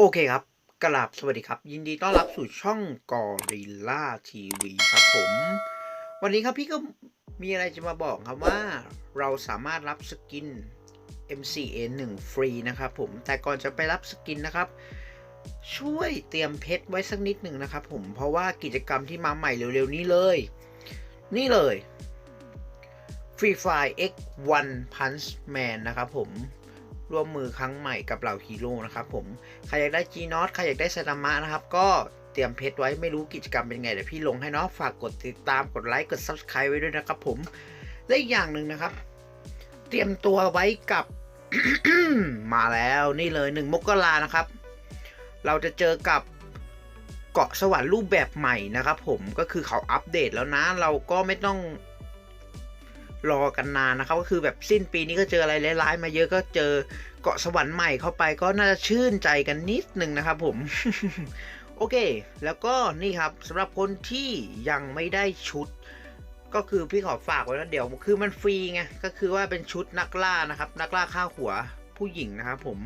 โอเคครับกราบสวัสดีครับ ยินดีต้อนรับสู่ช่องกอริลล่าทีวีครับผม วันนี้ครับพี่ก็มีอะไรจะมาบอกครับว่าเราสามารถรับสกิน MCA 1 ฟรีนะครับผมแต่ก่อนจะไปรับสกินนะครับ ช่วยเตรียมเพชรไว้สักนิดหนึ่งนะครับผมเพราะว่ากิจกรรมที่มาใหม่เร็วๆนี้เลย นี่เลย Free Fire X One Punch Man นะครับผม ร่วมมือครั้งใหม่กับเหล่าฮีโร่นะครับผมใครอยากได้ G n o t ใครอยากได้ไซตามะนะครับ ก็เตรียมเพชรไว้ไม่รู้กิจกรรมเป็นไงเดี๋ยวพี่ลงให้เนาะฝากกดติดตามกดไลค์กด Subscribe ไว้ด้วยนะครับผมและอีกอย่างหนึ่งนะครับ เตรียมตัวไว้กับ มาแล้วนี่เลยหนึ่งมกรานะครับ เราจะเจอกับเกาะสวรรค์รูปแบบใหม่นะครับผมก็คือเขาอัปเดตแล้วนะ เราก็ไม่ต้อง รอกันนานนะครับ ก็คือแบบสิ้นปีนี้ก็เจออะไรร้ายๆมาเยอะก็เจอเกาะสวรรค์ใหม่เข้าไปก็น่าจะชื่นใจกันนิดนึงนะครับผมโอเค แล้วก็นี่ครับสำหรับคนที่ยังไม่ได้ชุด ก็คือพี่ขอฝากไว้แล้วเดี๋ยวคือมันฟรีไงก็คือว่าเป็นชุดนักล่านะครับ นักล่าฆ่าหัวผู้หญิงนะครับผม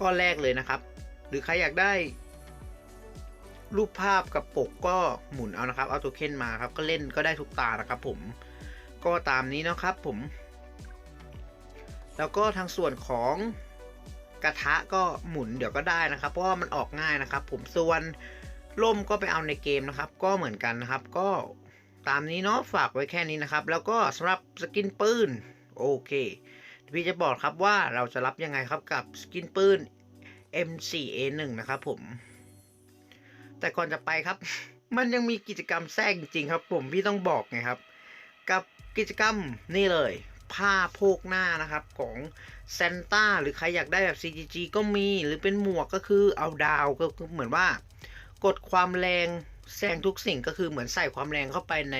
ก็แรกเลยนะครับ หรือใครอยากได้ รูปภาพกับปกก็หมุนเอานะครับ เอาตัวเค้นมาครับ ก็เล่นก็ได้ทุกตานะครับผม ก็ตามนี้นะครับผม แล้วก็ทางส่วนของกระทะก็หมุนเดี๋ยวก็ได้นะครับ เพราะว่ามันออกง่ายนะครับ ผมส่วนล่มก็ไปเอาในเกมนะครับ ก็เหมือนกันนะครับ ก็ตามนี้เนาะฝากไว้แค่นี้นะครับ แล้วก็สำหรับสกินปืนโอเคพี่จะบอกครับว่าเราจะรับยังไงครับกับสกินปืน M4A1 นะครับผม แต่ก่อนจะไปครับ มันยังมีกิจกรรมแทรกจริงครับ ผมพี่ต้องบอกไงครับ กับกิจกรรมนี่เลย ผ้าโพกหน้านะครับของเซนต้าหรือใครอยากได้แบบ CGG ก็มีหรือเป็นหมวกก็คือเอาดาวก็คือเหมือนว่ากดความแรงแซงทุกสิ่งก็คือเหมือนใส่ความแรงเข้าไปใน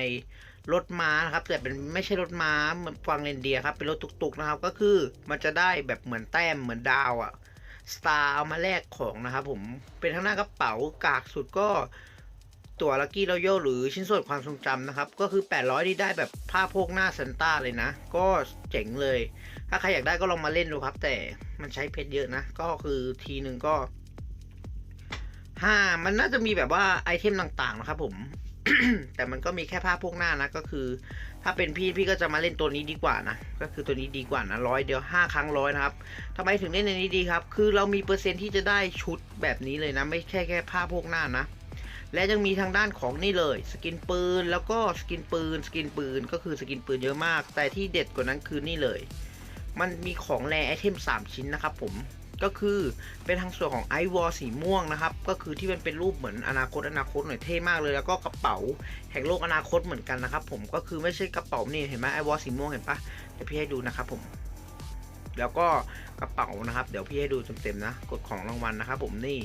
รถม้านะครับแต่เป็นไม่ใช่รถม้าเหมือนฟังเรนเดียครับเป็นรถตุกๆนะครับ ก็คือมันจะได้แบบเหมือนแต้มเหมือนดาวอะสตาร์เอามาแลกของนะครับผมเป็นทั้งหน้ากระเป๋ากากสุดก็ ตัวลั c กี้ o อยหรือชิ้นส่วนความทรงจำนะครับ ก็คือ 800นี่ได้แบบผ้าโพกหน้าซันต้าเลยนะ ก็เจ๋งเลย ถ้าใครอยากได้ก็ลองมาเล่นดูครับ แต่มันใช้เพชรเยอะนะ ก็คือทีหนึ่งก็ห้ามันน่าจะมีแบบว่าไอเทมต่างๆนะครับผมแต่มันก็มีแค่ผ้าโพกหน้านะก็คือ ถ้าเป็นพี่พี่ก็จะมาเล่นตัวนี้ดีกว่านะก็คือตัวนี้ดีกว่านะร้อยเดียวห้าครั้งร้อยนะครับทำไมถึงเล่นในนี้ดีครับ คือเรามีเปอร์เซ็นต์ที่จะได้ชุดแบบนี้เลยนะ ไม่แค่แค่ผ้าโพกหน้านะ และยังมีทางด้านของนี่เลย สกินปืนแล้วก็สกินปืน สกินปืนก็คือสกินปืนเยอะมาก แต่ที่เด็ดกว่านั้นคือนี่เลย มันมีของแรไอเทม 3 ชิ้นนะครับผมก็คือเป็นทางส่วนของไอวอลสีม่วงนะครับ ก็คือที่มันเป็นรูปเหมือนอนาคตอนาคตหน่อยเท่มากเลย แล้วก็กระเป๋าแห่งโลกอนาคตเหมือนกันนะครับผมก็คือไม่ใช่กระเป๋านี่เห็นไหมไอวอลสีม่วงเห็นปะเดี๋ยวพี่ให้ดูนะครับผม แล้วก็กระเป๋านะครับ เดี๋ยวพี่ให้ดูเต็มๆนะกดของรางวัลนะครับผมนี่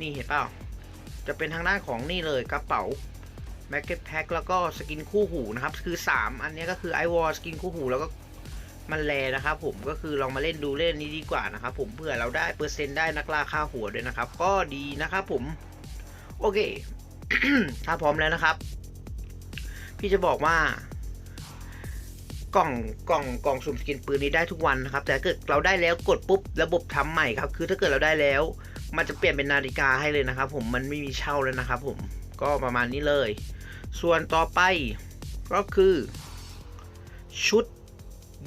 นี่เห็นเปล่า จะเป็นทางด้านของนี่เลยกระเป๋า m a g เก็ตแพ็คแล้วก็สกินคู่หูนะครับ คือ 3 อันนี้ก็คือไอวอลสกินคู่หูแล้วก็มันแลนะครับผมก็คือลองมาเล่นดูเล่นนี้ดีกว่านะครับผมเพื่อเราได้เปอร์เซ็นต์ได้นักล่าค่าหัวด้วยนะครับ ก็ดีนะครับผม โอเค ถ้าพร้อมแล้วนะครับ พี่จะบอกว่ากล่องกล่องกล่องสุ่มสกินปืนนี้ได้ทุกวันนะครับ แต่ถ้าเกิดเราได้แล้วกดปุ๊บระบบทำใหม่ครับ คือถ้าเกิดเราได้แล้ว มันจะเปลี่ยนเป็นนาฬิกาให้เลยนะครับ ผมมันไม่มีเช่าแล้วนะครับ ผมก็ประมาณนี้เลย ส่วนต่อไปก็คือ ชุด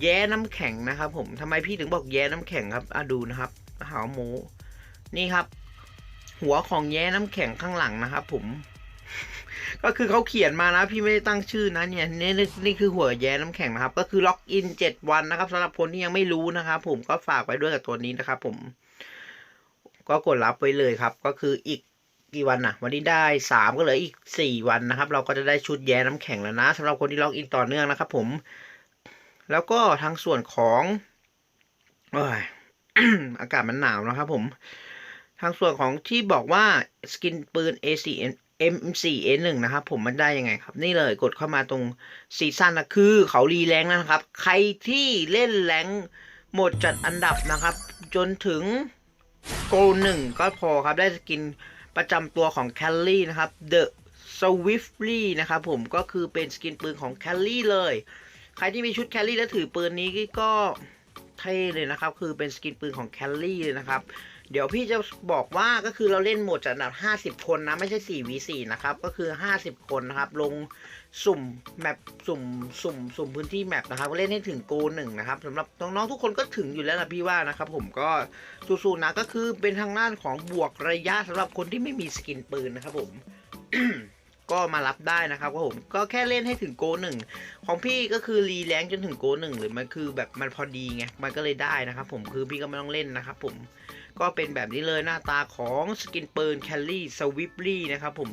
แย้น้ำแข็งนะครับ ผมทำไมพี่ถึงบอกแย้น้ำแข็งครับอะดูนะครับหาวหมู นี่ครับ หัวของแย้น้ำแข็งข้างหลังนะครับ ผมก็คือเขาเขียนมานะ พี่ไม่ได้ตั้งชื่อนะเนี่ยนี่นี่นี่คือหัวแย้น้ำแข็งนะครับ ก็คือล็อกอินเจ็ดวันนะครับสำหรับคนที่ยังไม่รู้นะครับผมก็ฝากไว้ด้วยกับตัวนี้นะครับผม ก็กดรับไว้เลยครับ ก็คืออีกกี่วันนะวันนี้ได้สามก็เหลืออีกสี่วันนะครับ เราก็จะได้ชุดแย้น้ำแข็งแล้วนะสำหรับคนที่ล็อกอินต่อเนื่องนะครับ ผม แล้วก็ทางส่วนของออากาศมันหนาวนะครับ ผม ทางส่วนของที่บอกว่าสกินปืน A4N M4A1 นะครับ ผมมันได้ยังไงครับ นี่เลยกดเข้ามาตรงซีซั่นนะคือ เขารีแรงนะครับ ใครที่เล่นแรงหมดจัดอันดับนะครับ จนถึง โกลหนึ่งก็พอครับได้สกินประจำตัวของแคลลี่นะครับ The Swiftly นะครับผมก็คือเป็นสกินปืนของแคลลี่เลย ใครที่มีชุดแคลลี่แล้วถือปืนนี้ก็ ท่เลยนะครับ คือเป็นสกินปืนของแคลรี่เลยนะครับ เดี๋ยวพี่จะบอกว่าก็คือเราเล่นโหมดจากอันดับ 50 คนนะ ไม่ใช่ 4v4 นะครับ ก็คือ 50 คนนะครับ ลงสุ่มแมปสุ่มสุ่มสุ่มพื้นที่แมปนะครับเล่นให้ถึงโกหนึ่งนะครับสำหรับน้องๆทุกคนก็ถึงอยู่แล้วนะพี่ว่านะครับ ผมก็สู้ๆนะก็คือเป็นทางด้านของบวกระยะสำหรับคนที่ไม่มีสกินปืนนะครับผม ก็มารับได้นะครับผมก็แค่เล่นให้ถึงโกหนึ่งของพี่ก็คือรีแรงจนถึงโกหนึ่งหรือมันคือแบบมันพอดีไงมันก็เลยได้นะครับผมคือพี่ก็ไม่ต้องเล่นนะครับผมก็เป็นแบบนี้เลยหน้าตาของสกินปืนแคลรี่สวิปลี่นะครับผม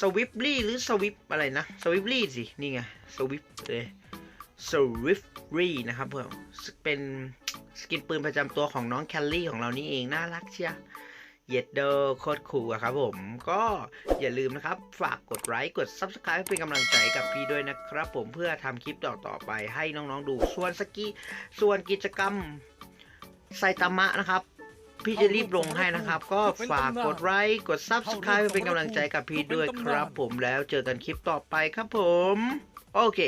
สวิปลี่หรือสวิปอะไรนะสวิปลี่สินี่ไงสวิปเลยสวิปลี่นะครับผมเป็นสกินปืนประจำตัวของน้องแคลรี่ของเรานี่เองน่ารักเชียว เย็ดเดอร์โคตรคูลอะครับผม ก็อย่าลืมนะครับ ฝากกดไลค์กด Subscribe เป็นกำลังใจกับพี่ด้วยนะครับ ผมเพื่อทำคลิปต่อๆไปให้น้องๆดูส่วนสกีส่วนกิจกรรมไซตามะนะครับพี่จะรีบลงให้นะครับ ก็ฝากกดไลค์กด Subscribe เป็นกำลังใจกับพี่ด้วยครับ ผมแล้วเจอกันคลิปต่อไปครับผม โอเค